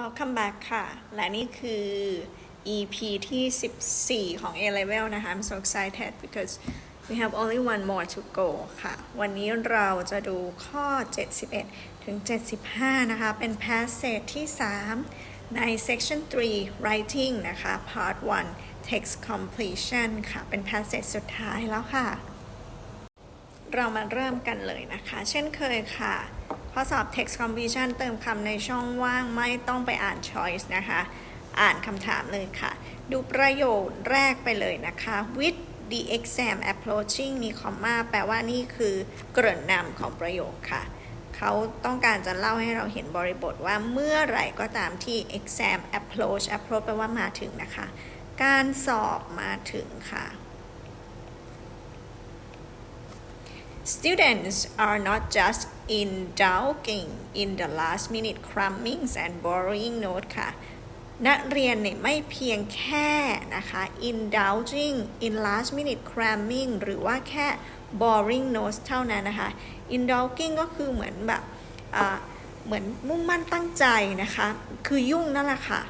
Welcome back ค่ะ และนี่คือ EP ที่ 14 ของ A Level นะคะ I'm so excited because we have only one more to go ค่ะ วันนี้เราจะดูข้อ 71 ถึง 75 นะคะ เป็น passage ที่ 3 ใน section 3 writing นะคะ part 1 text completion ค่ะ เป็น passage สุดท้ายแล้วค่ะ เรามาเริ่มกันเลยนะคะ เช่นเคยค่ะ ข้อสอบ text completion เติมคำในช่องว่างไม่ต้องไปอ่าน choice นะคะ อ่านคำถามเลยค่ะ ดูประโยคแรกไปเลยนะคะ with the exam approaching มีคอมมาแปลว่านี่คือเกริ่นนำของประโยคค่ะ เขาต้องการจะเล่าให้เราเห็นบริบทว่าเมื่อไหร่ก็ตามที่ exam approach approach แปลว่ามาถึงนะคะ การสอบมาถึงค่ะ Students are not just indulging in the last minute crammings and borrowing notes ค่ะ นักเรียนเนี่ยไม่เพียงแค่นะคะ indulging in last minute cramming หรือว่าแค่ borrowing notes เท่านั้นนะคะ indulging ก็คือเหมือนแบบเหมือนมุ่งมั่นตั้งใจนะคะ คือยุ่งนั่นแหละค่ะ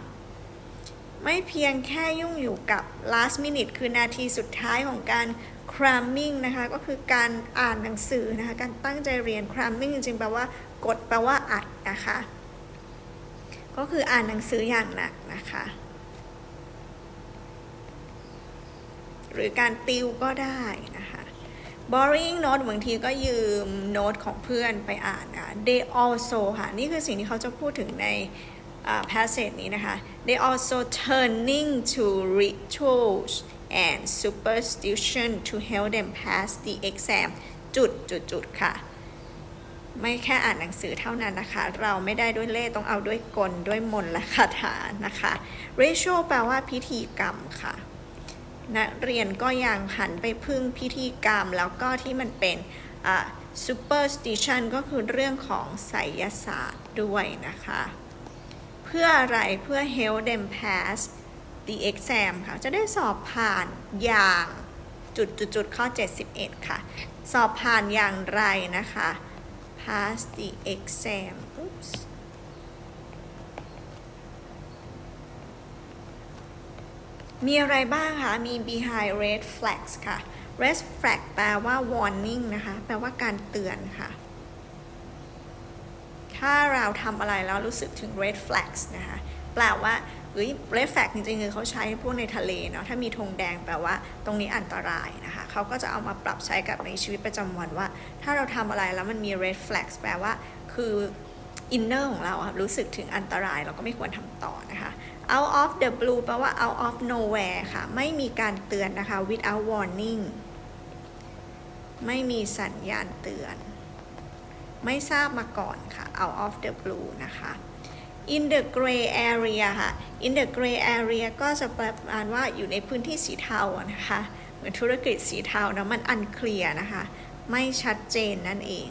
ไม่เพียงแค่ยุ่งอยู่กับ last minute คือนาทีสุดท้ายของการ cramming นะคะก็คือการอ่านหนังสือนะคะการตั้งใจเรียน cramming จริงๆแปลว่ากดแปลว่าอัดนะคะก็คืออ่านหนังสืออย่างหนักนะคะ หรือการติวก็ได้นะคะ borrowing note บางทีก็ยืมโน้ตของเพื่อนไปอ่านนะ they also ค่ะ นี่คือสิ่งที่เขาจะพูดถึงใน passage นี้นะคะ they also turning to rituals and superstition to help them pass the exam จุดจุดจุดค่ะ ไม่แค่อ่านหนังสือเท่านั้นนะคะ เราไม่ได้ด้วยเล่ต้องเอาด้วยกลด้วยมนและคาถานะคะ ritual แปลว่าพิธีกรรมค่ะนักเรียนก็ยังหันไปพึ่งพิธีกรรม แล้วก็ที่มันเป็น superstition ก็คือเรื่องของไสยศาสตร์ด้วยนะคะ เพื่ออะไรเพื่อ help them pass the exam ค่ะ จะได้สอบผ่านอย่างจุดจุดจุดข้อ 71 ค่ะ สอบผ่านอย่างไรนะคะ pass the exam Oops มีอะไรบ้างคะ มี behind red flags ค่ะ red flag แปลว่า warning นะคะ แปลว่าการเตือนค่ะ ถ้าเราทำอะไรแล้วรู้สึกถึง red flags นะคะ แปลว่า เฮ้ย red flag จริงๆคือเขาใช้พวกในทะเลเนาะถ้ามีธงแดงแปลว่าตรงนี้อันตรายนะคะเขาก็จะเอามาปรับใช้กับในชีวิตประจำวันว่า ถ้าเราทำอะไรแล้วมันมี red flags แปลว่าคืออินเนอร์ของเราอะรู้สึกถึงอันตรายเราก็ไม่ควรทำต่อนะคะ out of the blue แปลว่า out of nowhere ค่ะ ไม่มีการเตือนนะคะ without warning ไม่มีสัญญาณเตือน ไม่ทราบมาก่อนค่ะ out of the blue นะคะ in the gray area ค่ะ in the gray area ก็จะแปลว่าอยู่ในพื้นที่สีเทานะคะ เหมือนธุรกิจสีเทานะมัน unclear นะคะ ไม่ชัดเจนนั่นเอง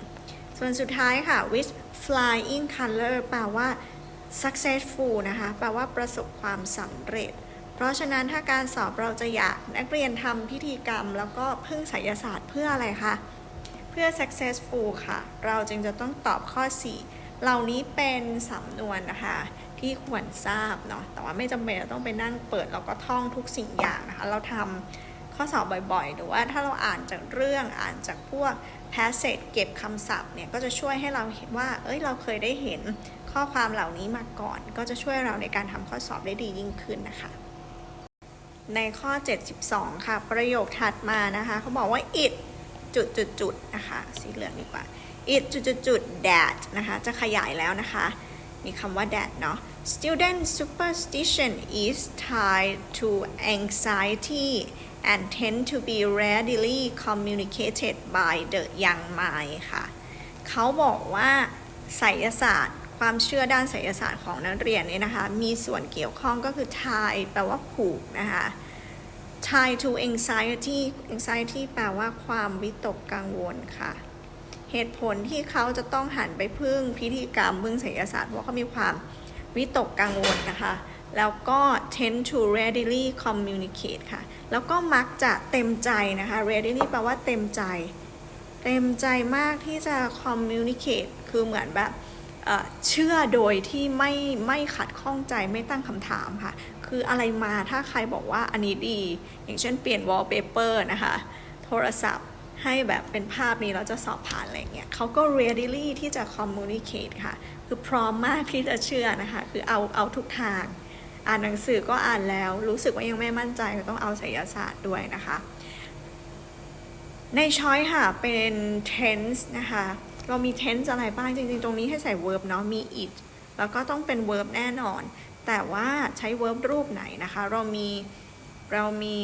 ส่วนสุดท้ายค่ะ with flying color แปลว่า successful นะคะ แปลว่าประสบความสำเร็จ เพราะฉะนั้นถ้าการสอบเราจะอยากนักเรียนทำพิธีกรรม แล้วก็พึ่งไสยศาสตร์เพื่ออะไรคะ เพื่อ successful ค่ะ เราจึงจะต้องตอบข้อ 4 เหล่านี้เป็นสำนวนนะคะที่ควรทราบเนาะ แต่ว่าไม่จำเป็นจะต้องไปนั่งเปิดแล้วก็ท่องทุกสิ่งอย่างนะคะ เราทำข้อสอบบ่อยๆ หรือว่าถ้าเราอ่านจากเรื่องอ่านจากพวก passage เก็บคำศัพท์เนี่ยก็จะช่วยให้เราเห็นว่า เอ้ยเราเคยได้เห็นข้อความเหล่านี้มาก่อน ก็จะช่วยเราในการทำข้อสอบได้ดียิ่งขึ้นนะคะ ในข้อ 72 ค่ะ ประโยคถัดมานะคะเขาบอกว่า it จุดจุดจุดนะคะ สีเหลืองดีกว่า it จุดจุดจุด that นะคะ จะขยายแล้วนะคะ มีคำว่า that เนาะ student superstition is tied to anxiety and tend to be readily communicated by the young mind ค่ะ เขาบอกว่าไสยศาสตร์ ความเชื่อด้านไสยศาสตร์ของนักเรียนเนี่ยนะคะ มีส่วนเกี่ยวข้องก็คือ tie แปลว่าผูกนะคะ tie to anxiety anxiety แปลว่าความวิตกกังวลค่ะ เหตุผลที่เขาจะต้องหันไปพึ่งพิธีกรรมพึ่งไสยศาสตร์เพราะเขามีความวิตกกังวลนะคะ แล้วก็ tend to readily communicate ค่ะ แล้วก็มักจะเต็มใจนะคะ readily แปลว่าเต็มใจ เต็มใจมากที่จะ communicate คือเหมือนแบบเอ่อเชื่อโดยที่ไม่ไม่ขัดข้องใจไม่ตั้งคำถามค่ะ คืออะไรมาถ้าใครบอกว่าอันนี้ดี อย่างเช่นเปลี่ยน wallpaper นะคะ โทรศัพท์ ให้แบบเป็นภาพนี้เราจะสอบผ่านอะไรเงี้ยเขาก็ ready ที่จะ communicate ค่ะ คือพร้อมมากที่จะเชื่อนะคะ คือเอาเอาทุกทาง อ่านหนังสือก็อ่านแล้ว รู้สึกว่ายังไม่มั่นใจก็ต้องเอาไสยศาสตร์ด้วยนะคะ ในช้อยค่ะ เป็น tense นะคะ เรามี tense อะไรบ้าง จริง ๆ ตรงนี้ให้ใส่ verb เนาะ มี it แล้วก็ต้องเป็น verb แน่นอน แต่ว่าใช้ verb รูปไหนนะคะ เรามีเรามี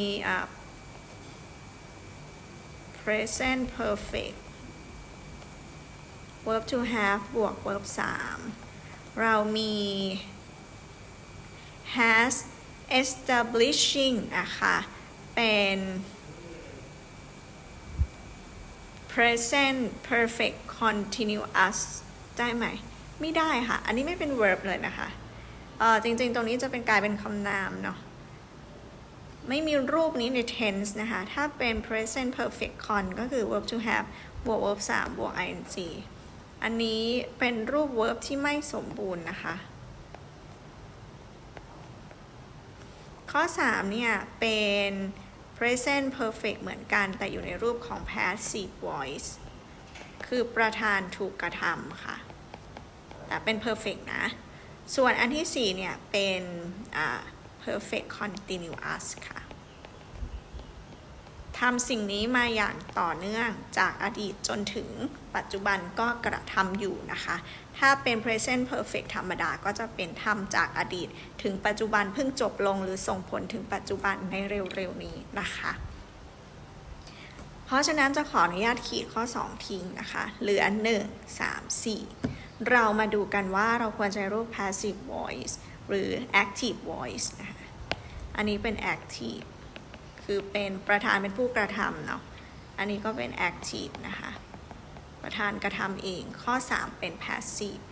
present perfect verb to have บวก verb 3 เรามี has establishing นะคะเป็น present perfect continuous ได้ไหม ไม่ได้ค่ะ อันนี้ไม่เป็น verb เลยนะคะ เออจริงๆ ตรงนี้จะเป็นกลายเป็นคำนามเนาะ ไม่มีรูปนี้ใน tense นะคะ ถ้าเป็น present perfect con ก็คือ verb to have บวก verb 3 บวก ing อันนี้เป็นรูป verb ที่ไม่สมบูรณ์นะคะ ข้อ 3 เนี่ย เป็น present perfect เหมือนกันแต่อยู่ในรูปของ passive voice คือประธานถูกกระทำค่ะ แต่เป็น perfect นะ ส่วนอันที่ 4 เนี่ย เป็นอ่า perfect continuous ค่ะทำสิ่งนี้มาอย่างต่อเนื่องจากอดีตจนถึงปัจจุบันก็กระทำอยู่นะคะ ถ้าเป็น present perfect ธรรมดาก็จะเป็นทำจากอดีต ถึงปัจจุบันเพิ่งจบลงหรือส่งผลถึงปัจจุบันในเร็วๆนี้นะคะ เพราะฉะนั้นจะขออนุญาตขีดข้อ 2 ทิ้งนะคะ เหลือ 1 3 4 เรามาดูกันว่าเราควรใช้รูป passive voice หรือ active voice นะคะ อันนี้เป็น active คือเป็นประธานเป็นผู้กระทำเนาะ อันนี้ก็เป็น active นะคะ ประธานกระทำเอง ข้อ 3 เป็น passive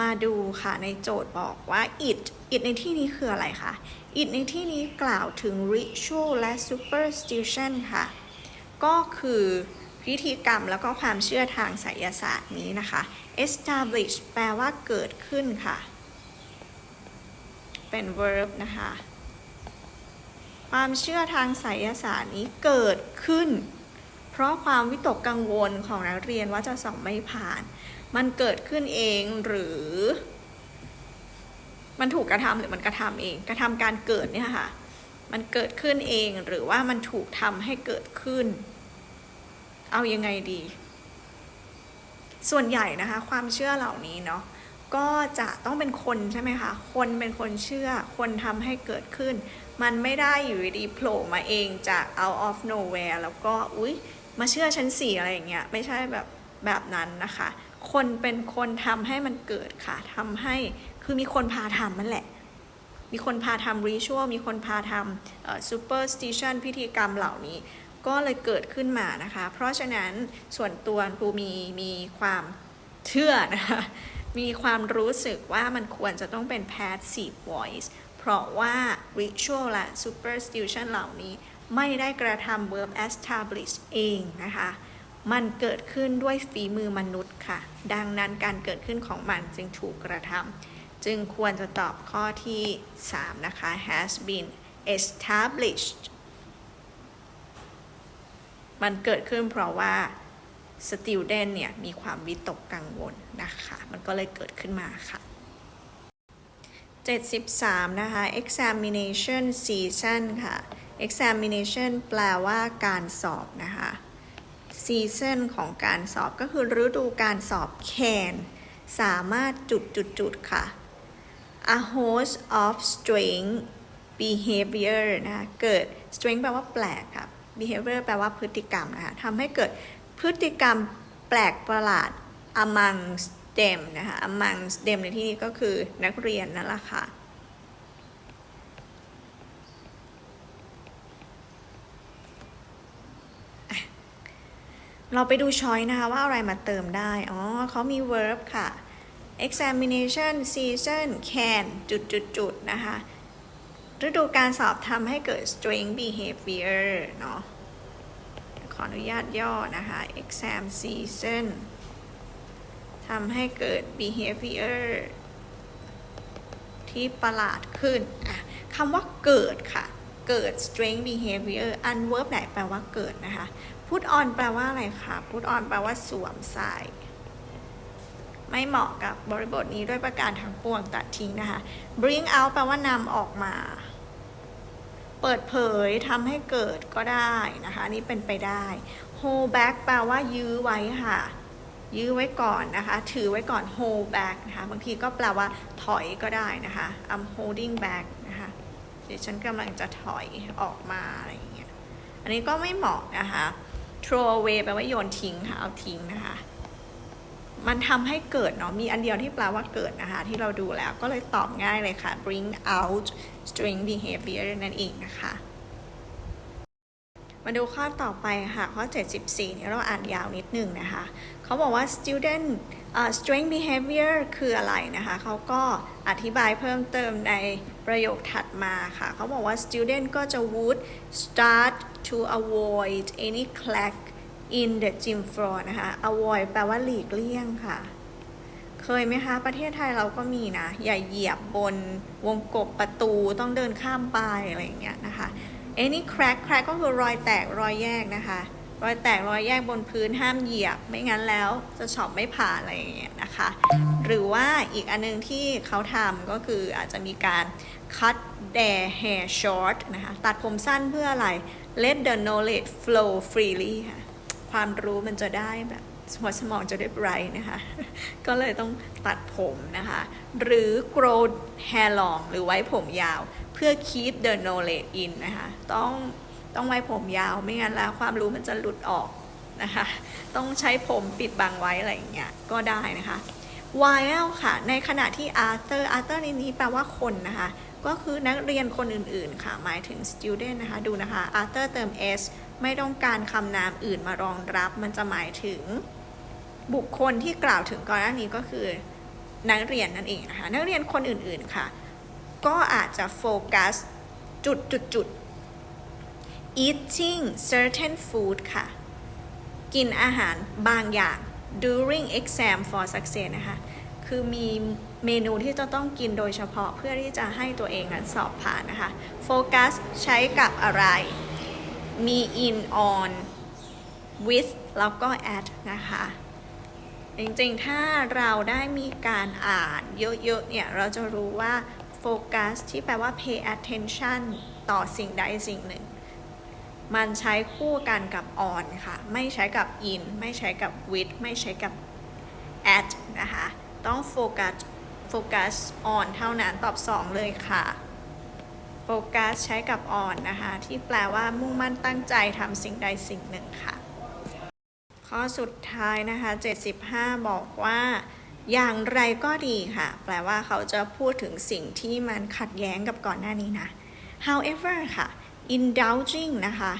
มาดูค่ะในโจทย์บอกว่า it it ในที่นี้คืออะไรคะ it ในที่นี้กล่าวถึง ritual และ superstition ค่ะ ก็คือพิธีกรรมแล้วก็ความเชื่อทางไสยศาสตร์นี้นะคะ establish แปลว่าเกิดขึ้นค่ะ เป็น verb นะคะ ความเชื่อทางไสยศาสตร์นี้เกิดขึ้น เพราะความวิตกกังวลของนักเรียนว่าจะสอบไม่ผ่าน มันเกิดขึ้นเองหรือ มันถูกกระทำหรือมันกระทำเอง กระทำการเกิดเนี่ยค่ะ มันเกิดขึ้นเองหรือว่ามันถูกทำให้เกิดขึ้น เอายังไงดี ส่วนใหญ่นะคะ ความเชื่อเหล่านี้เนาะ ก็จะต้องเป็นคนใช่ไหมคะ คนเป็นคนเชื่อ คนทำให้เกิดขึ้น มันไม่ได้อยู่ดีๆโผล่มาเองจาก out of nowhere แล้วก็อุ๊ย มาเชื่อชั้นสี่อะไรอย่างเงี้ย ไม่ใช่แบบแบบนั้นนะคะ คนเป็นคนทำให้มันเกิดค่ะทำให้ คือมีคนพาทำนั่นแหละ มีคนพาทำ ritual มีคนพาทำเอ่อ superstition พิธีกรรมเหล่านี้ ก็เลยเกิดขึ้นมานะคะ เพราะฉะนั้นส่วนตัวครูมีมีความเชื่อนะคะ มีความรู้สึกว่ามันควรจะต้องเป็น passive voice เพราะว่า ritual และ superstition เหล่านี้ไม่ได้กระทำ verb establish เองนะคะ มันเกิดขึ้นด้วยฝีมือมนุษย์ค่ะ ดังนั้นการเกิดขึ้นของมันจึงถูกกระทำจึงควรจะตอบข้อที่ 3 นะคะ has been established มันเกิดขึ้นเพราะว่า student เนี่ยมีความวิตกกังวลนะคะ มันก็เลยเกิดขึ้นมาค่ะ 73 นะคะ examination season ค่ะ examination แปลว่าการสอบนะคะ season ของการสอบก็คือฤดูการสอบ can สามารถจุดจุดจุดค่ะ a host of strange behavior นะคะ เกิด strange แปลว่าแปลกค่ะ behavior แปลว่าพฤติกรรมนะคะทำให้เกิด พฤติกรรมแปลกประหลาด amongst them นะคะ amongst them ในที่นี้ก็คือนักเรียนนั่นแหละค่ะ เราไปดูช้อยนะคะว่าอะไรมาเติมได้ อ๋อเขามี verb ค่ะ examination season can จุดจุดจุดนะคะ ฤดูการสอบทำให้เกิด strange behavior เนาะ ขออนุญาตย่อนะคะ exam season ทำให้เกิด behavior ที่ประหลาดขึ้นอะคำว่าเกิดค่ะ เกิด strange behavior อัน verb ไหนแปลว่าเกิดนะคะ put on แปลว่าอะไรคะ put on แปลว่าสวมใส่ไม่เหมาะกับบริบทนี้ด้วยประการทั้งปวงตัดทิ้งนะคะ bring out แปลว่านำออกมา เปิดเผยทำให้เกิดก็ได้นะคะนนี่เป็นไปได้ hold back แปลว่ายื้อไว้ค่ะ ยื้อไว้ก่อนนะคะ ถือไว้ก่อน hold back นะคะบางทีก็แปลว่าถอยก็ได้นะคะ I'm holding back นะคะเดี๋ยวฉันกำลังจะถอยออกมาอะไรอย่างเงี้ยอันนี้ก็ไม่เหมาะนะคะ throw away แปลว่าโยนทิ้งค่ะเอาทิ้งนะคะ มันทำให้เกิดเนาะมีอันเดียวที่แปลว่าเกิดนะคะ ที่เราดูแล้วก็เลยตอบง่ายเลยค่ะ bring out string behavior นั่นเองนะคะ มาดูข้อต่อไปค่ะข้อ 74 นี่เราอ่านยาวนิดนึงนะคะ เขาบอกว่า student uh, strength behavior คืออะไรนะคะ เขาก็อธิบายเพิ่มเติมในประโยคถัดมาค่ะ เขาบอกว่า student ก็จะ would start to avoid any crack in the gym floor นะคะ avoid แปลว่าหลีกเลี่ยงค่ะ เคยไหมคะ ประเทศไทยเราก็มีนะ อย่าเหยียบบนวงกบประตูต้องเดินข้ามไปอะไรอย่างเงี้ยนะคะ any crack crack ก็คือรอยแตกรอยแยกนะคะ รอยแตกรอยแยกบนพื้นห้ามเหยียบ ไม่งั้นแล้วจะช็อปไม่ผ่านอะไรอย่างเงี้ยนะคะ หรือว่าอีกอันนึงที่เขาทำก็คืออาจจะมีการ cut their hair short นะคะ ตัดผมสั้นเพื่ออะไร let the knowledge flow freely ค่ะ ความรู้มันจะได้แบบหัวสมองจะได้ไบรท์นะคะ ก็เลยต้องตัดผมนะคะ หรือ grow hair long หรือไว้ผมยาว เพื่อ keep the knowledge in นะคะ ต้องต้องไว้ผมยาวไม่งั้นแล้วความรู้มันจะหลุดออกนะคะ ต้องใช้ผมปิดบังไว้อะไรอย่างเงี้ยก็ได้นะคะ while ค่ะ ในขณะที่ Arthur Arthur ในนี้แปลว่าคนนะคะ ก็คือนักเรียนคนอื่นๆค่ะ หมายถึง student นะคะ ดูนะคะ Arthur เติม s ไม่ต้องการคำนามอื่นมารองรับ มันจะหมายถึงบุคคลที่กล่าวถึงก่อนหน้านี้ก็คือนักเรียนนั่นเองนะคะนักเรียนคนอื่นๆค่ะ ก็อาจจะโฟกัสจุดจุดจุด eating certain food ค่ะ กินอาหารบางอย่าง during exam for success นะคะ คือมีเมนูที่จะต้องกินโดยเฉพาะเพื่อที่จะให้ตัวเองนั้นสอบผ่านนะคะ โฟกัสใช้กับอะไร มี in on with แล้วก็ at นะคะ จริงๆ ถ้าเราได้มีการอ่านเยอะๆ เนี่ย เราจะรู้ว่าโฟกัสที่แปลว่า pay attention ต่อสิ่งใดสิ่งหนึ่ง มันใช้คู่กันกับ on ค่ะ ไม่ใช้กับ in ไม่ใช้กับ with ไม่ใช้กับ at นะคะ ต้องโฟกัสโฟกัส on เท่านั้นตอบ 2 เลยค่ะ โฟกัสใช้กับ on นนะคะ ที่แปลว่ามุ่งมั่นตั้งใจทำสิ่งใดสิ่งหนึ่งค่ะ ข้อสุดท้ายนะคะ 75 บอกว่า อย่างไรก็ดีค่ะ แปลว่าเขาจะพูดถึงสิ่งที่มันขัดแย้งกับก่อนหน้านี้นะ however ค่ะ indulging นะคะ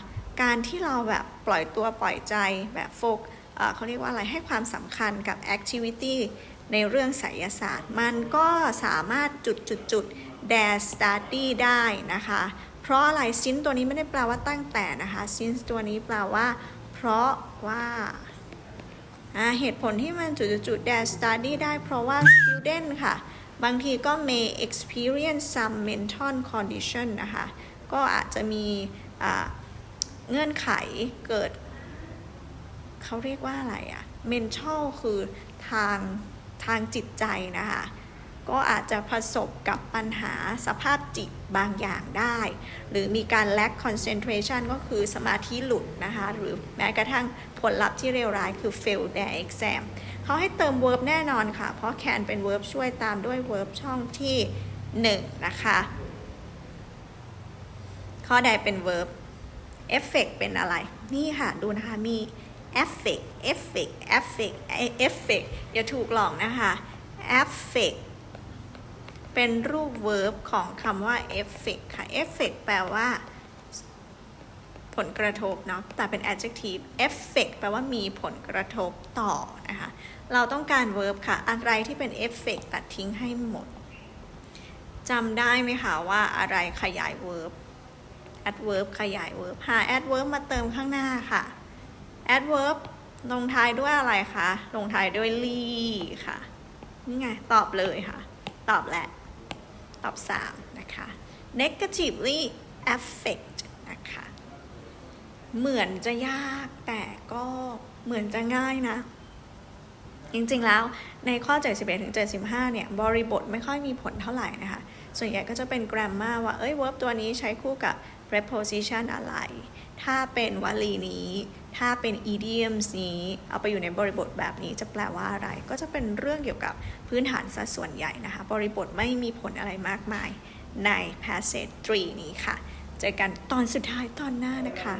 การที่เราแบบปล่อยตัวปล่อยใจแบบโฟกเอ่อเขาเรียกว่าอะไรให้ความสำคัญกับ activity ในเรื่องไสยศาสตร์ มันก็สามารถจุดจุดจุด dare study ได้นะคะ เพราะอะไร since ตัวนี้ไม่ได้แปลว่าตั้งแต่นะคะ since ตัวนี้แปลว่า เพราะว่าเหตุผลที่มันจุดๆๆ dare study ได้เพราะว่า student ค่ะ บางทีก็ may experience some mental condition นะคะ ก็อาจจะมีเงื่อนไขเกิด เขาเรียกว่าอะไรอะ mental คือทางทางจิตใจนะคะ ก็อาจจะประสบกับปัญหาสภาพจิตบางอย่างได้ หรือมีการ lack concentration ก็คือสมาธิหลุดนะคะ หรือแม้กระทั่งผลลัพธ์ที่เลวร้ายคือ fail their exam เขาให้เติม verb แน่นอนค่ะ เพราะ can เป็น verb ช่วยตามด้วย verb ช่องที่ 1 นะคะ ข้อใดเป็น verb effect เป็นอะไร นี่ค่ะ ดูนะคะ มี effect effect effect effect อย่าถูกหลอกนะคะ effect เป็นรูป verb ของคำว่า effect ค่ะ effect แปลว่าผลกระทบเนาะ แต่เป็น adjective effect แปลว่ามีผลกระทบต่อนะคะ เราต้องการ verb ค่ะ อะไรที่เป็น effect ตัดทิ้งให้หมด จำได้ไหมคะว่าอะไรขยาย verb adverb ขยาย verb หา adverb มาเติมข้างหน้าค่ะ adverb ลงท้ายด้วยอะไรคะ ลงท้ายด้วย ly ค่ะ นี่ไง ตอบเลยค่ะ ตอบแหละ ตอบ 3 นะคะ negatively affect นะคะ เหมือนจะยากแต่ก็เหมือนจะง่ายนะ จริงๆแล้วในข้อ 71ถึง75 เนี่ย บริบทไม่ค่อยมีผลเท่าไหร่นะคะ ส่วนใหญ่ก็จะเป็น grammar ว่า เอ้ย verb ตัวนี้ใช้คู่กับ preposition อะไร ถ้าเป็นวลีนี้ ถ้าเป็น idioms นี้ เอาไปอยู่ในบริบทแบบนี้จะแปลว่าอะไร ก็จะเป็นเรื่องเกี่ยวกับพื้นฐานซะส่วนใหญ่นะคะ บริบทไม่มีผลอะไรมากมายใน passage 3 นี้ค่ะ เจอกันตอนสุดท้ายตอนหน้านะคะ